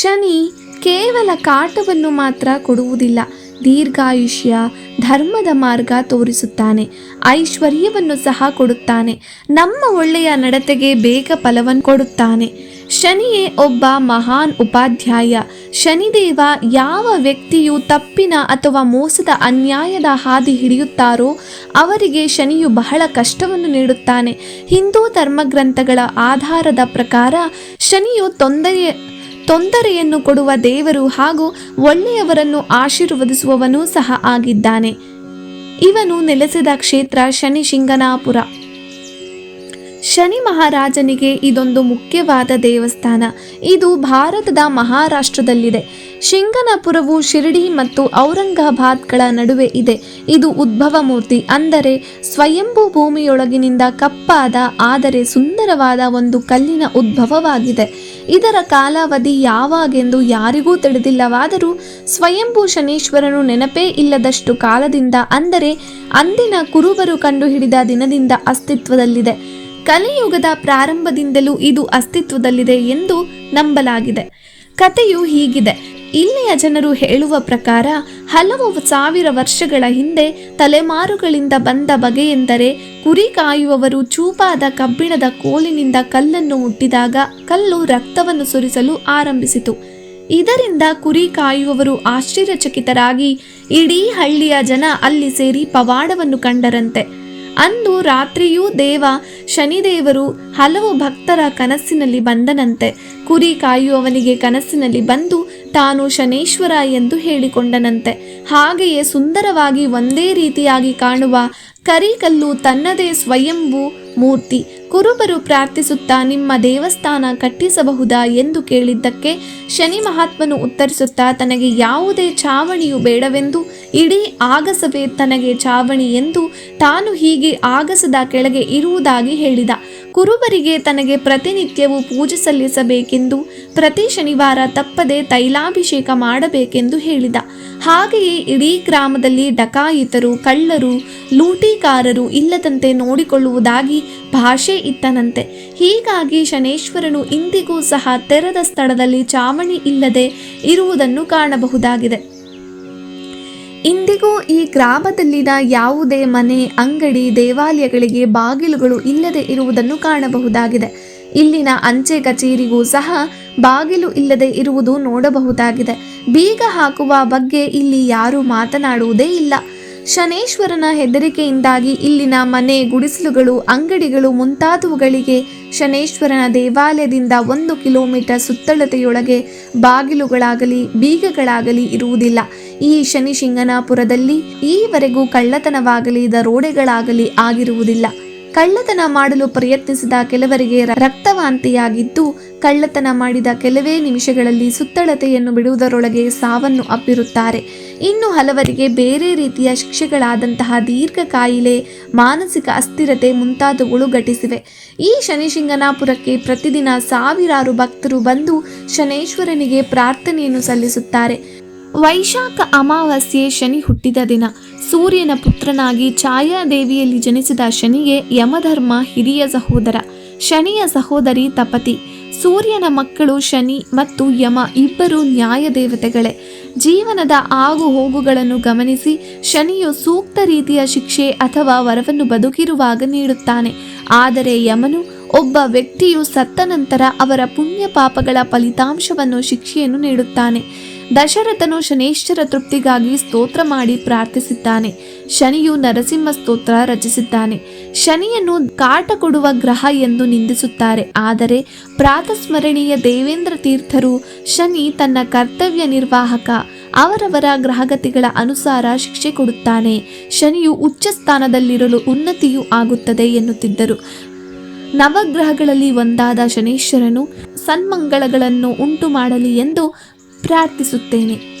ಶನಿ ಕೇವಲ ಕಾಟವನ್ನು ಮಾತ್ರ ಕೊಡುವುದಿಲ್ಲ. ದೀರ್ಘಾಯುಷ್ಯ, ಧರ್ಮದ ಮಾರ್ಗ ತೋರಿಸುತ್ತಾನೆ. ಐಶ್ವರ್ಯವನ್ನು ಸಹ ಕೊಡುತ್ತಾನೆ. ನಮ್ಮ ಒಳ್ಳೆಯ ನಡತೆಗೆ ಬೇಗ ಫಲವನ್ನು ಕೊಡುತ್ತಾನೆ. ಶನಿಯೇ ಒಬ್ಬ ಮಹಾನ್ ಉಪಾಧ್ಯಾಯ. ಶನಿದೇವ ಯಾವ ವ್ಯಕ್ತಿಯು ತಪ್ಪಿನ ಅಥವಾ ಮೋಸದ ಅನ್ಯಾಯದ ಹಾದಿ ಹಿಡಿಯುತ್ತಾರೋ ಅವರಿಗೆ ಶನಿಯು ಬಹಳ ಕಷ್ಟವನ್ನು ನೀಡುತ್ತಾನೆ. ಹಿಂದೂ ಧರ್ಮಗ್ರಂಥಗಳ ಆಧಾರದ ಪ್ರಕಾರ ಶನಿಯು ತೊಂದರೆ ತೊಂದರೆಯನ್ನು ಕೊಡುವ ದೇವರು ಹಾಗೂ ಒಳ್ಳೆಯವರನ್ನು ಆಶೀರ್ವದಿಸುವವನೂ ಸಹ ಆಗಿದ್ದಾನೆ. ಇವನು ನೆಲೆಸಿದ ಕ್ಷೇತ್ರ ಶನಿ ಶಿಂಗನಾಪುರ ಶನಿ ಮಹಾರಾಜನಿಗೆ ಇದೊಂದು ಮುಖ್ಯವಾದ ದೇವಸ್ಥಾನ. ಇದು ಭಾರತದ ಮಹಾರಾಷ್ಟ್ರದಲ್ಲಿದೆ. ಶಿಂಗನಾಪುರವು ಶಿರಡಿ ಮತ್ತು ಔರಂಗಾಬಾದ್ಗಳ ನಡುವೆ ಇದೆ. ಇದು ಉದ್ಭವ ಮೂರ್ತಿ ಅಂದರೆ ಸ್ವಯಂಭೂ ಭೂಮಿಯೊಳಗಿನಿಂದ ಕಪ್ಪಾದ, ಆದರೆ ಸುಂದರವಾದ ಒಂದು ಕಲ್ಲಿನ ಉದ್ಭವವಾಗಿದೆ. ಇದರ ಕಾಲಾವಧಿ ಯಾವಾಗೆಂದು ಯಾರಿಗೂ ತಿಳಿದಿಲ್ಲವಾದರೂ ಸ್ವಯಂಭೂ ಶನೀಶ್ವರನು ನೆನಪೇ ಇಲ್ಲದಷ್ಟು ಕಾಲದಿಂದ ಅಂದರೆ ಅಂದಿನ ಕುರುಬರು ಕಂಡುಹಿಡಿದ ದಿನದಿಂದ ಅಸ್ತಿತ್ವದಲ್ಲಿದೆ. ಕಲಿಯುಗದ ಪ್ರಾರಂಭದಿಂದಲೂ ಇದು ಅಸ್ತಿತ್ವದಲ್ಲಿದೆ ಎಂದು ನಂಬಲಾಗಿದೆ. ಕಥೆಯು ಹೀಗಿದೆ. ಇಲ್ಲಿಯ ಜನರು ಹೇಳುವ ಪ್ರಕಾರ ಹಲವು ಸಾವಿರ ವರ್ಷಗಳ ಹಿಂದೆ ತಲೆಮಾರುಗಳಿಂದ ಬಂದ ಬಗೆಯೆಂದರೆ ಕುರಿ ಕಾಯುವವರು ಚೂಪಾದ ಕಬ್ಬಿಣದ ಕೋಲಿನಿಂದ ಕಲ್ಲನ್ನು ಮುಟ್ಟಿದಾಗ ಕಲ್ಲು ರಕ್ತವನ್ನು ಸುರಿಸಲು ಆರಂಭಿಸಿತು. ಇದರಿಂದ ಕುರಿ ಕಾಯುವವರು ಆಶ್ಚರ್ಯಚಕಿತರಾಗಿ ಇಡೀ ಹಳ್ಳಿಯ ಜನ ಅಲ್ಲಿ ಸೇರಿ ಪವಾಡವನ್ನು ಕಂಡರಂತೆ. ಅಂದು ರಾತ್ರಿಯೂ ದೇವ ಶನಿದೇವರು ಹಲವು ಭಕ್ತರ ಕನಸಿನಲ್ಲಿ ಬಂದನಂತೆ. ಕುರಿ ಕಾಯುವವನಿಗೆ ಕನಸಿನಲ್ಲಿ ಬಂದು ತಾನು ಶನೇಶ್ವರ ಎಂದು ಹೇಳಿಕೊಂಡನಂತೆ. ಹಾಗೆಯೇ ಸುಂದರವಾಗಿ ಒಂದೇ ರೀತಿಯಾಗಿ ಕಾಣುವ ಕರಿಕಲ್ಲು ತನ್ನದೇ ಸ್ವಯಂಭೂ ಮೂರ್ತಿ. ಕುರುಬರು ಪ್ರಾರ್ಥಿಸುತ್ತಾ ನಿಮ್ಮ ದೇವಸ್ಥಾನ ಕಟ್ಟಿಸಬಹುದಾ ಎಂದು ಕೇಳಿದ್ದಕ್ಕೆ ಶನಿ ಮಹಾತ್ಮನು ಉತ್ತರಿಸುತ್ತಾ, ತನಗೆ ಯಾವುದೇ ಚಾವಣಿಯು ಬೇಡವೆಂದು, ಇಡೀ ಆಗಸವೇ ತನಗೆ ಚಾವಣಿ ಎಂದು ತಾನು ಹೀಗೆ ಆಗಸದ ಕೆಳಗೆ ಇರುವುದಾಗಿ ಹೇಳಿದ. ಕುರುಬರಿಗೆ ತನಗೆ ಪ್ರತಿನಿತ್ಯವೂ ಪೂಜೆ ಸಲ್ಲಿಸಬೇಕೆಂದು ಪ್ರತಿ ಶನಿವಾರ ತಪ್ಪದೆ ತೈಲಾಭಿಷೇಕ ಮಾಡಬೇಕೆಂದು ಹೇಳಿದ. ಹಾಗೆಯೇ ಇಡೀ ಗ್ರಾಮದಲ್ಲಿ ಡಕಾಯಿತರು, ಕಳ್ಳರು ಲೂಟಿಕಾರರು ಇಲ್ಲದಂತೆ ನೋಡಿಕೊಳ್ಳುವುದಾಗಿ ಭಾಷೆ ಇತ್ತನಂತೆ. ಹೀಗಾಗಿ ಶನೇಶ್ವರನು ಇಂದಿಗೂ ಸಹ ತೆರೆದ ಸ್ಥಳದಲ್ಲಿ ಚಾವಣಿ ಇಲ್ಲದೆ ಇರುವುದನ್ನು ಕಾಣಬಹುದಾಗಿದೆ. ಇಂದಿಗೂ ಈ ಗ್ರಾಮದಲ್ಲಿನ ಯಾವುದೇ ಮನೆ, ಅಂಗಡಿ, ದೇವಾಲಯಗಳಿಗೆ ಬಾಗಿಲುಗಳು ಇಲ್ಲದೆ ಇರುವುದನ್ನು ಕಾಣಬಹುದಾಗಿದೆ. ಇಲ್ಲಿನ ಅಂಚೆ ಕಚೇರಿಗೂ ಸಹ ಬಾಗಿಲು ಇಲ್ಲದೆ ಇರುವುದು ನೋಡಬಹುದಾಗಿದೆ. ಬೀಗ ಹಾಕುವ ಬಗ್ಗೆ ಇಲ್ಲಿ ಯಾರೂ ಮಾತನಾಡುವುದೇ ಇಲ್ಲ. ಶನೇಶ್ವರನ ಹೆದರಿಕೆಯಿಂದಾಗಿ ಇಲ್ಲಿನ ಮನೆ ಗುಡಿಸಲುಗಳು, ಅಂಗಡಿಗಳು ಮುಂತಾದವುಗಳಿಗೆ ಶನೇಶ್ವರನ ದೇವಾಲಯದಿಂದ ಒಂದು ಕಿಲೋಮೀಟರ್ ಸುತ್ತಳತೆಯೊಳಗೆ ಬಾಗಿಲುಗಳಾಗಲಿ, ಬೀಗಗಳಾಗಲಿ ಇರುವುದಿಲ್ಲ. ಈ ಶನಿ ಶಿಂಗನಾಪುರದಲ್ಲಿ ಈವರೆಗೂ ಕಳ್ಳತನವಾಗಲಿ, ದರೋಡೆಗಳಾಗಲಿ ಆಗಿರುವುದಿಲ್ಲ. ಕಳ್ಳತನ ಮಾಡಲು ಪ್ರಯತ್ನಿಸಿದ ಕೆಲವರಿಗೆ ರಕ್ತವಾಂತಿಯಾಗಿದ್ದು ಕಳ್ಳತನ ಮಾಡಿದ ಕೆಲವೇ ನಿಮಿಷಗಳಲ್ಲಿ ಸುತ್ತಳತೆಯನ್ನು ಬಿಡುವುದರೊಳಗೆ ಸಾವನ್ನು ಅಪ್ಪಿರುತ್ತಾರೆ. ಇನ್ನು ಹಲವರಿಗೆ ಬೇರೆ ರೀತಿಯ ಶಿಕ್ಷೆಗಳಾದಂತಹ ದೀರ್ಘ ಕಾಯಿಲೆ, ಮಾನಸಿಕ ಅಸ್ಥಿರತೆ ಮುಂತಾದವುಗಳು ಘಟಿಸಿವೆ. ಈ ಶನಿಶಿಂಗನಾಪುರಕ್ಕೆ ಪ್ರತಿದಿನ ಸಾವಿರಾರು ಭಕ್ತರು ಬಂದು ಶನೇಶ್ವರನಿಗೆ ಪ್ರಾರ್ಥನೆಯನ್ನು ಸಲ್ಲಿಸುತ್ತಾರೆ. ವೈಶಾಖ ಅಮಾವಾಸ್ಯೆ ಶನಿ ಹುಟ್ಟಿದ ದಿನ, ಸೂರ್ಯನ ಪುತ್ರನಾಗಿ ಛಾಯಾದೇವಿಯಲ್ಲಿ ಜನಿಸಿದ ಶನಿಗೆ ಯಮಧರ್ಮ ಹಿರಿಯ ಸಹೋದರ. ಶನಿಯ ಸಹೋದರಿ ತಪತಿ. ಸೂರ್ಯನ ಮಕ್ಕಳು ಶನಿ ಮತ್ತು ಯಮ ಇಬ್ಬರು ನ್ಯಾಯ ದೇವತೆಗಳೇ ಜೀವನದ ಆಗು ಹೋಗುಗಳನ್ನು ಗಮನಿಸಿ ಶನಿಯು ಸೂಕ್ತ ರೀತಿಯ ಶಿಕ್ಷೆ ಅಥವಾ ವರವನ್ನು ಬದುಕಿರುವಾಗ ನೀಡುತ್ತಾನೆ. ಆದರೆ ಯಮನು ಒಬ್ಬ ವ್ಯಕ್ತಿಯು ಸತ್ತ ನಂತರ ಅವರ ಪುಣ್ಯ ಪಾಪಗಳ ಫಲಿತಾಂಶವನ್ನು ಶಿಕ್ಷೆಯನ್ನು ನೀಡುತ್ತಾನೆ. ದಶರಥನು ಶನೇಶ್ವರ ತೃಪ್ತಿಗಾಗಿ ಸ್ತೋತ್ರ ಮಾಡಿ ಪ್ರಾರ್ಥಿಸಿದ್ದಾನೆ. ಶನಿಯು ನರಸಿಂಹ ಸ್ತೋತ್ರ ರಚಿಸಿದ್ದಾನೆ. ಶನಿಯನ್ನು ಕಾಟ ಕೊಡುವ ಗ್ರಹ ಎಂದು ನಿಂದಿಸುತ್ತಾರೆ. ಆದರೆ ಪ್ರಾತಸ್ಮರಣೀಯ ದೇವೇಂದ್ರ ತೀರ್ಥರು ಶನಿ ತನ್ನ ಕರ್ತವ್ಯ ನಿರ್ವಾಹಕ, ಅವರವರ ಗ್ರಹಗತಿಗಳ ಅನುಸಾರ ಶಿಕ್ಷೆ ಕೊಡುತ್ತಾನೆ. ಶನಿಯು ಉಚ್ಚ ಸ್ಥಾನದಲ್ಲಿರಲು ಉನ್ನತಿಯೂ ಆಗುತ್ತದೆ ಎನ್ನುತ್ತಿದ್ದರು. ನವಗ್ರಹಗಳಲ್ಲಿ ಒಂದಾದ ಶನೇಶ್ವರನು ಸನ್ಮಂಗಳಗಳನ್ನು ಉಂಟು ಮಾಡಲಿ ಎಂದು ಪ್ರಾರ್ಥಿಸುತ್ತೇನೆ.